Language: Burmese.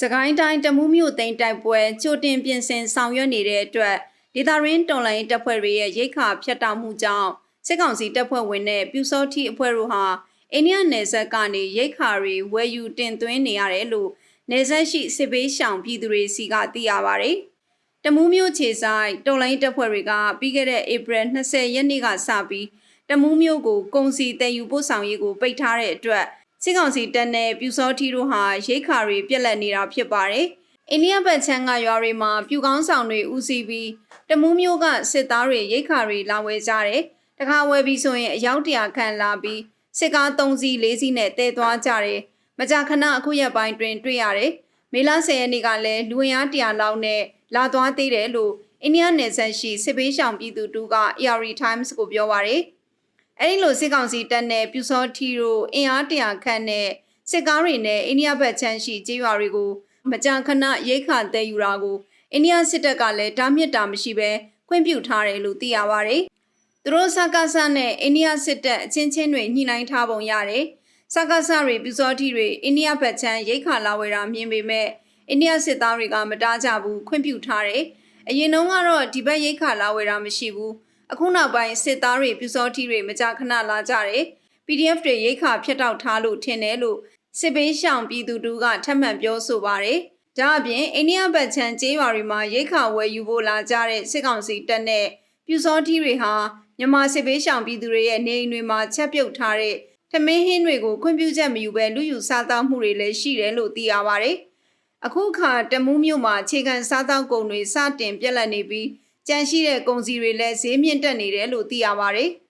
စကိုင်းတိုင်းတမူးမြို့သိမ်းတိုက်ပွဲကြိုတင်ပြင်ဆင်ဆောင်ရွက်နေတဲ့အတွက်ဒေသရင်းတော်လိုင်းတပ်ဖွဲ့တွေရဲ့ရိတ်ခါဖျက်တောက်မှုကြောင့်စစ်ကောင်စီတပ်ဖွဲ့ဝင်တဲ့ပြူစောတိအဖွဲ့တို့ဟာအိန္ဒိယနယ်စပ်ကနေရိတ်ခါတွေဝယ်ယူတင်သွင်းနေရတယ်လို့နယ်စပ်ရှိစစ်ဘေးရှောင်ပြည်သူတွေစီကသိရပါဗျ။တမူးမြို့ခြေဆိုင်တော်လိုင်းတပ်ဖွဲ့တွေကပြီးခဲ့တဲ့ဧပြီ20ရက်နေ့ကစပြီးတမူးမြို့ကိုကုန်စီတည်ယူပို့ဆောင်ရေးကိုပိတ်ထားတဲ့အတွက် စစ်ကောင်စီတပ်နဲ့ပြူစောထီတို့ဟာရိတ်ခါတွေပြက်လက်နေတာဖြစ်ပါတယ်။အိန္ဒိယဘက်ချမ်းကရွာတွေမှာပြူကောင်းဆောင်တွေဦးစီးပြီးတမူးမြို့ကစစ်သားတွေရိတ်ခါတွေလာဝဲကြတယ်။တခါဝဲပြီးဆိုရင်အယောက်တရာခန့်လာပြီးစစ်ကား3စီး4စီးနဲ့တဲသွားကြတယ်။မကြာခဏအခုရက်ပိုင်းတွင်တွေ့ရတယ်။မေလ10ရက်နေ့ကလည်းလူဝင်အားတရာလောက်နဲ့လာသွားသေးတယ်လို့အိန္ဒိယနယ်စပ်ရှိစစ်ဘေးရှောင်ပြည်သူတူက AR Times ကိုပြောပါရယ်။ အဲဒီလိုစစ်ကောင်စီတပ်နဲ့ပြူစောထီတို့အင်အားတရာခန့်နဲ့စစ်ကားတွေနဲ့အိန္ဒိယဘက်ချမ်းရှိကျေးရွာတွေကိုမကြာခဏရိတ်ခါတဲယူတာကိုအိန္ဒိယစစ်တပ်ကလည်းတားမြစ်တာမရှိဘဲခွင့်ပြုထားတယ်လို့သိရပါရယ်။သူတို့စကားဆနဲ့အိန္ဒိယစစ်တပ်အချင်းချင်းတွေညှိနှိုင်းထားပုံရတယ်။စကားဆတွေပြူစောထီတွေအိန္ဒိယဘက်ချမ်းရိတ်ခါလာဝယ်တာမြင်ပေမဲ့အိန္ဒိယစစ်သားတွေကမတားကြဘူးခွင့်ပြုထားတယ်။အရင်တုန်းကတော့ဒီဘက်ရိတ်ခါလာဝယ်တာမရှိဘူး။ အခုနောက်ပိုင်းစစ်သားတွေပြူစောထီတွေမကြာခဏလာကြတယ်။ PDF တွေရိတ်ခါဖျက်တောက်ထားလို့ထင်တယ်လို့စစ်ပေးရှောင်ပြည်သူတို့ကထပ်မံပြောဆိုပါတယ်။ဒါအပြင်အိန္ဒိယဘက်ချမ်းကျေးရွာတွေမှာရိတ်ခါဝယ်ယူဖို့လာကြတဲ့စစ်ကောင်စီတပ်နဲ့ပြူစောထီတွေဟာမြန်မာစစ်ပေးရှောင်ပြည်သူတွေရဲ့နေအိမ်တွေမှာချက်ပြုတ်ထားတဲ့ထမင်းဟင်းတွေကိုခွင့်ပြုချက်မယူဘဲလူယူစားတောက်မှုတွေလည်းရှိတယ်လို့သိရပါတယ်။အခုခါတမူးမြို့မှာခြေခံစားတောက်ကုန်တွေစတင်ပြက်လက်နေပြီး ကြန့်ရှိတဲ့ကုန်စည်တွေလည်းဈေးမြင့်တက်နေတယ်လို့သိရပါတယ်။